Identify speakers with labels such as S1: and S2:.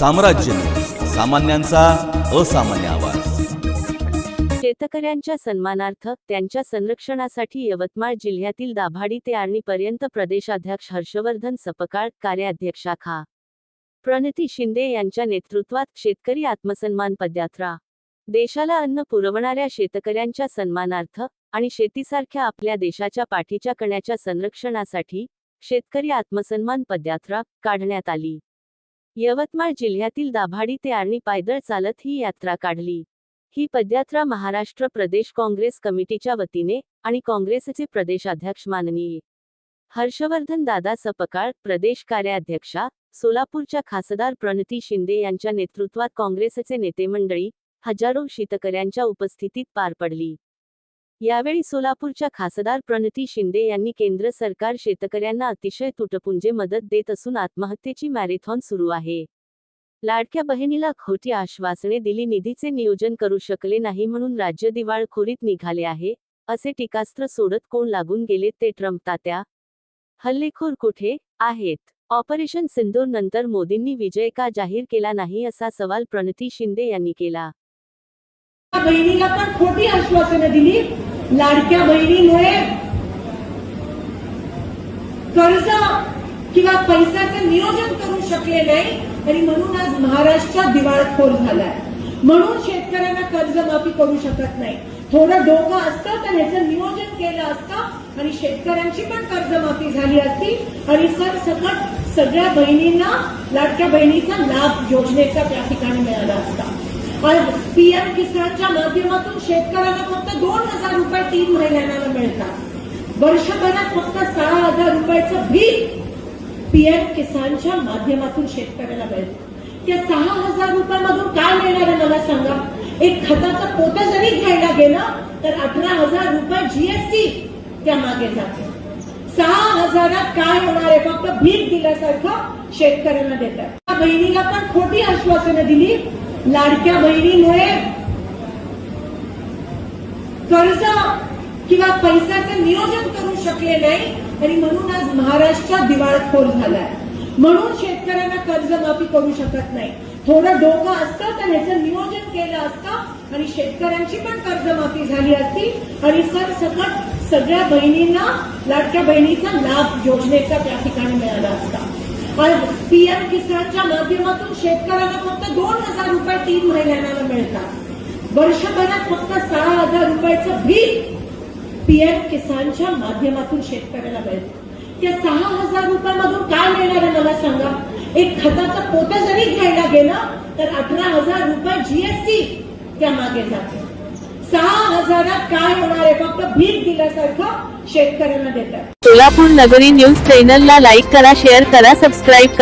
S1: साम्राज्य सामान्यांचा असामान्य आवाज.
S2: शेतकऱ्यांच्या सन्मानार्थ त्यांच्या संरक्षणासाठी यवतमाळ जिल्ह्यातील दाभाडी ते आर्णीपर्यंत प्रदेशाध्यक्ष हर्षवर्धन सपकाळ कार्याध्यक्षा खा. प्रणती शिंदे यांच्या नेतृत्वात शेतकरी आत्मसन्मान पदयात्रा. देशाला अन्न पुरवणाऱ्या शेतकऱ्यांच्या सन्मानार्थ आणि शेतीसारख्या आपल्या देशाच्या पाठीच्या कण्याच्या संरक्षणासाठी शेतकरी आत्मसन्मान पदयात्रा काढण्यात आली. यवतमाळ जिल्ह्यातील दाभाडी ते आर्णी पायदळ चालत ही यात्रा काढली. ही पदयात्रा महाराष्ट्र प्रदेश काँग्रेस कमिटीच्या वतीने आणि काँग्रेसचे प्रदेशाध्यक्ष माननीय हर्षवर्धन दादा सपकाळ प्रदेश कार्याध्यक्षा सोलापूरच्या खासदार प्रणती शिंदे यांच्या नेतृत्वात काँग्रेसचे नेते मंडळी हजारो शेतकऱ्यांच्या उपस्थितीत पार पडली. यावेळी सोलापूरच्या खासदार प्रणती शिंदे यांनी केंद्र सरकार शेतकऱ्यांना अतिशय तुटपुंजे मदत देत असून आत्महत्येची मॅरेथॉन सुरू आहे. लाडक्या बहिणीला खोटी आश्वासने दिली निधीचे नियोजन करू शकले नाही म्हणून राज्य दिवाळखोरीत निघाले आहे असे टीकास्त्र सोडत कोण लागून गेले ते ट्रम्प तात्या. हल्लेखोर कुठे आहेत? ऑपरेशन सिंदूर नंतर मोदींनी विजय का जाहीर केला नाही असा सवाल प्रणती शिंदे यांनी केला.
S3: बहिणीला पण खोटी आश्वासनं दिली. लाडक्या बहिणीमुळे कर्ज किंवा पैशाचं नियोजन करू शकले नाही आणि म्हणून आज महाराष्ट्र दिवाळखोर झालाय. म्हणून शेतकऱ्यांना कर्जमाफी करू शकत नाही. थोडं डोकं असतं तर ह्याचं नियोजन केलं असतं आणि शेतकऱ्यांची पण कर्जमाफी झाली असती. आणि सरसकट सगळ्या बहिणींना लाडक्या बहिणीचा लाभ योजनेचा त्या ठिकाणी मिळाला असता. पीएम किसानच्या माध्यमातून शेतकऱ्यांना फक्त दोन हजार रुपये तीन महिन्यांना मिळतात. वर्षभरात फक्त सहा हजार रुपयाचं भीक पीएम किसानच्या माध्यमातून शेतकऱ्याला मिळतं. त्या सहा हजार रुपयामधून काय मिळणार आहे मला सांगा? एक खताचं पोत जरी घ्यायला गेलं तर अठरा हजार रुपये जीएसटी त्या मागे जाते. सहा हजारात काय होणार आहे? फक्त भीक दिल्यासारखं शेतकऱ्यांना देतात. बहिणीला पण खोटी आश्वासनं दिली लाडक्या बहिणीमुळे कर्ज किंवा पैशाचं नियोजन करू शकले नाही आणि म्हणून आज महाराष्ट्र दिवाळखोर झालाय. म्हणून शेतकऱ्यांना कर्जमाफी करू शकत नाही. थोडं डोकं असतं तर ह्याचं नियोजन केलं असतं आणि शेतकऱ्यांची पण कर्जमाफी झाली असती. आणि सरसकट सगळ्या बहिणींना लाडक्या बहिणीचा लाभ योजनेचा त्या ठिकाणी मिळाला असता. पीएम किसानच्या माध्यमातून शेतकऱ्यांना फक्त दोन हजार रुपये तीन महिन्यांना मिळतात. वर्षभरात फक्त सहा हजार रुपयाचं भीक पीएम किसानच्या माध्यमातून शेतकऱ्याला मिळतं. त्या सहा हजार रुपयामधून काय मिळणार आहे मला सांगा? एक खताचं पोतं जरी घ्यायला गेलं तर अठरा हजार रुपये जीएसटी त्या मागे जाते. सहा हजारात काय होणार आहे? फक्त भीक दिल्यासारखं शेतकऱ्यांना देतात.
S2: सोलापूर नगरी न्यूज चॅनलला लाईक करा शेअर करा सबस्क्राईब करा.